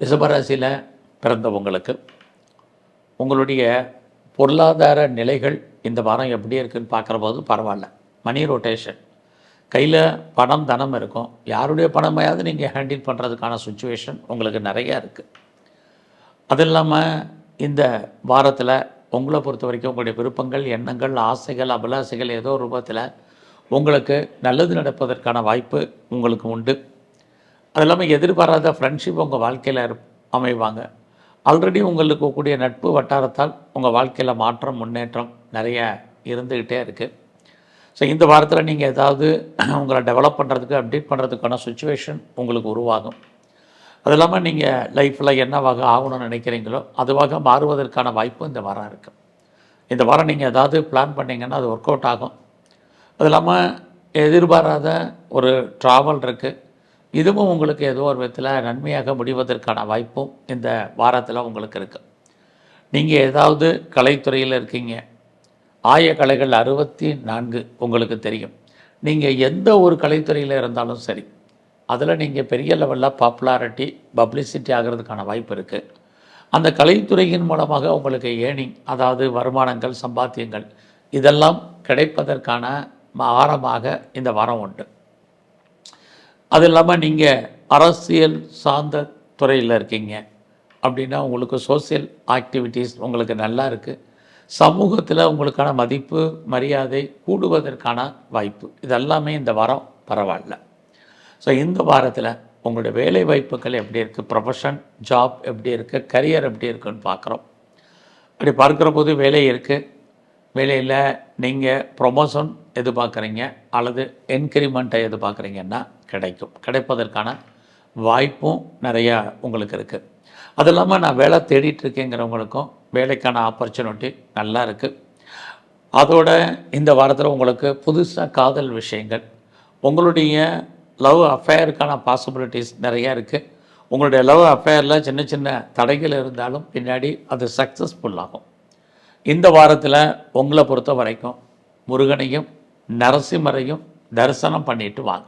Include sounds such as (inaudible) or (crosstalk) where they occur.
ரிஷபராசியில் பிறந்தவங்களுக்கு உங்களுடைய பொருளாதார நிலைகள் இந்த வாரம் எப்படி இருக்குதுன்னு பார்க்குற போது பரவாயில்ல. மணி ரொட்டேஷன் கையில் பணம் தனம் இருக்கும். யாருடைய பணமையாவது நீங்கள் ஹேண்டில் பண்ணுறதுக்கான சுச்சுவேஷன் உங்களுக்கு நிறையா இருக்குது அது இல்லாமல் இந்த வாரத்தில் உங்களை பொறுத்த வரைக்கும் உங்களுடைய விருப்பங்கள் எண்ணங்கள் ஆசைகள் அபிலாசைகள் ஏதோ ஒரு ரூபத்தில் உங்களுக்கு நல்லது நடப்பதற்கான வாய்ப்பு உங்களுக்கு உண்டு. அது இல்லாமல் எதிர்பாராத ஃப்ரெண்ட்ஷிப் உங்கள் வாழ்க்கையில் அமைவாங்க. ஆல்ரெடி உங்களுக்கு கூடிய நட்பு வட்டாரத்தால் உங்கள் வாழ்க்கையில் மாற்றம் முன்னேற்றம் நிறைய இருந்துக்கிட்டே இருக்குது ஸோ இந்த வாரத்தில் நீங்கள் ஏதாவது (clears throat) உங்களை டெவலப் பண்ணுறதுக்கு அப்டேட் பண்ணுறதுக்கான சுச்சுவேஷன் உங்களுக்கு உருவாகும். அது இல்லாமல் நீங்கள் லைஃப்பில் என்னவாக ஆகணும்னு நினைக்கிறீங்களோ அதுவாக மாறுவதற்கான வாய்ப்பு இந்த வாரம் இருக்குது இந்த வாரம் நீங்கள் ஏதாவது பிளான் பண்ணீங்கன்னா அது ஒர்க் அவுட் ஆகும். அது இல்லாமல் எதிர்பாராத ஒரு ட்ராவல் இருக்குது இதுவும் உங்களுக்கு ஏதோ ஒரு விதத்தில் நன்மையாக முடிவதற்கான வாய்ப்பும் இந்த வாரத்தில் உங்களுக்கு இருக்குது நீங்கள் ஏதாவது கலைத்துறையில் இருக்கீங்க. ஆய கலைகள் அறுபத்தி நான்கு உங்களுக்கு தெரியும். நீங்கள் எந்த ஒரு கலைத்துறையில் இருந்தாலும் சரி அதில் நீங்கள் பெரிய லெவலில் பாப்புலாரிட்டி பப்ளிசிட்டி ஆகிறதுக்கான வாய்ப்பு இருக்குது அந்த கலைத்துறையின் மூலமாக உங்களுக்கு ஏர்னிங் அதாவது வருமானங்கள் சம்பாத்தியங்கள் இதெல்லாம் கிடைப்பதற்கான ஆரமாக இந்த வாரம் உண்டு. அது இல்லாமல் நீங்கள் அரசியல் சார்ந்த துறையில் இருக்கீங்க. அப்படின்னா உங்களுக்கு சோஷியல் ஆக்டிவிட்டீஸ் உங்களுக்கு நல்லா இருக்குது சமூகத்தில் உங்களுக்கான மதிப்பு மரியாதை கூடுவதற்கான வாய்ப்பு. இதெல்லாமே இந்த வாரம் பரவாயில்ல. ஸோ இந்த வாரத்தில் உங்களுடைய வேலை வாய்ப்புகள் எப்படி இருக்குது ப்ரொஃபஷன் ஜாப் எப்படி இருக்குது கரியர் எப்படி இருக்குன்னு பார்க்குறோம். அப்படி பார்க்குற போது வேலை இருக்குது வேலையில் நீங்கள் ப்ரொமோஷன் எதிர்பார்க்குறீங்க அல்லது என்க்ரிமெண்ட்டை எதிர்பார்க்குறீங்கன்னா கிடைக்கும். கிடைப்பதற்கான வாய்ப்பும் நிறையா உங்களுக்கு இருக்குது அது இல்லாமல் நான் வேலை தேடிட்டு இருக்கேங்கிறவங்களுக்கும் வேலைக்கான ஆப்பர்ச்சுனிட்டி நல்லா இருக்குது அதோட இந்த வாரத்தில் உங்களுக்கு புதுசாக காதல் விஷயங்கள் உங்களுடைய லவ் அஃபேருக்கான பாசிபிலிட்டிஸ் நிறையா இருக்குது உங்களுடைய லவ் அஃபேரில் சின்ன சின்ன தடைகள் இருந்தாலும் பின்னாடி அது சக்ஸஸ்ஃபுல் ஆகும். இந்த வாரத்தில் உங்களை பொறுத்த வரைக்கும் முருகனையும் நரசிம்மரையும் தரிசனம் பண்ணிட்டு வாங்க.